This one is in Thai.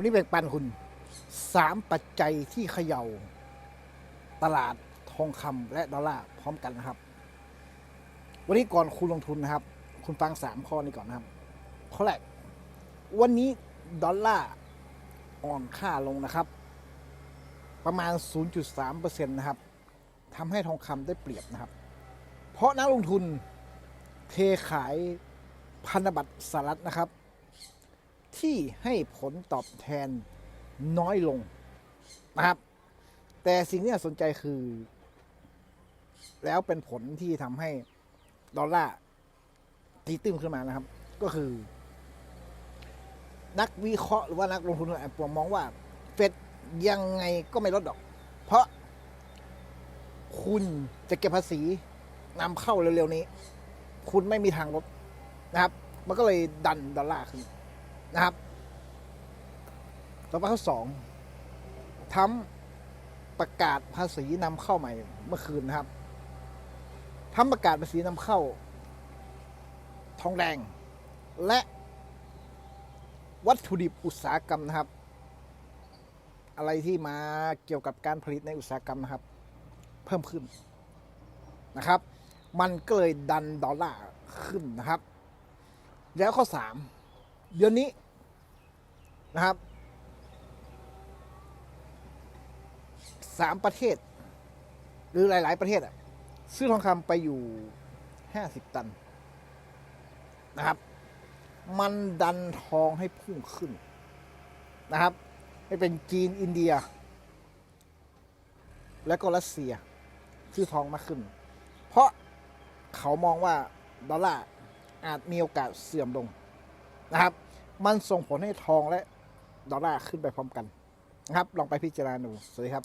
วันนี้แบ่งปันคุณสามปัจจัยที่เขย่า ตลาดทองคำและดอลลาร์พร้อมกันนะครับ วันนี้ก่อนคุณลงทุนนะครับ คุณฟังสามข้อนี้ก่อนนะครับ ข้อแรก วันนี้ดอลลาร์อ่อนค่าลงนะครับ ประมาณ 0.3%นะครับทำให้ทองคำได้เปรียบนะครับ เพราะนักลงทุนเทขายพันธบัตรสหรัฐนะครับ ที่ให้ผลตอบแทนน้อยลงนะครับ แต่สิ่งที่น่าสนใจคือ แล้วเป็นผลที่ทำให้ดอลลาร์ตีตื้มขึ้นมานะครับ ก็คือ นักวิเคราะห์หรือว่านักลงทุนแอบมองว่า เฟดยังไงก็ไม่ลดดอก เพราะคุณจะเก็บภาษีนำเข้าเร็วๆนี้ คุณไม่มีทางลดนะครับ มันก็เลยดันดอลลาร์ขึ้น นะครับต่อไปข้อสองทำประกาศภาษีนำเข้าใหม่เมื่อคืนนะครับทำประกาศภาษีนำเข้า ทองแดง และวัตถุดิบอุตสาหกรรมนะครับ อะไรที่มาเกี่ยวกับการผลิตในอุตสาหกรรมนะครับ เพิ่มขึ้นนะครับ มันก็เลยดันดอลลาร์ขึ้นนะครับ แล้วข้อสามเดือนนี้ นะครับสามประเทศ หรือหลาย ๆ ประเทศอะซื้อทองคำไปอยู่ห้าสิบตันนะครับ มันดันทองให้พุ่งขึ้นนะครับไม่เป็นจีนอินเดีย และก็รัสเซียซื้อทองมากขึ้น เพราะเขามองว่าดอลลาร์อาจมีโอกาสเสื่อมลงนะครับ มันส่งผลให้ทองและ ดอลลาร์ขึ้นไปพร้อมกันนะครับ ลองไปพิจารณาดู สวัสดีครับ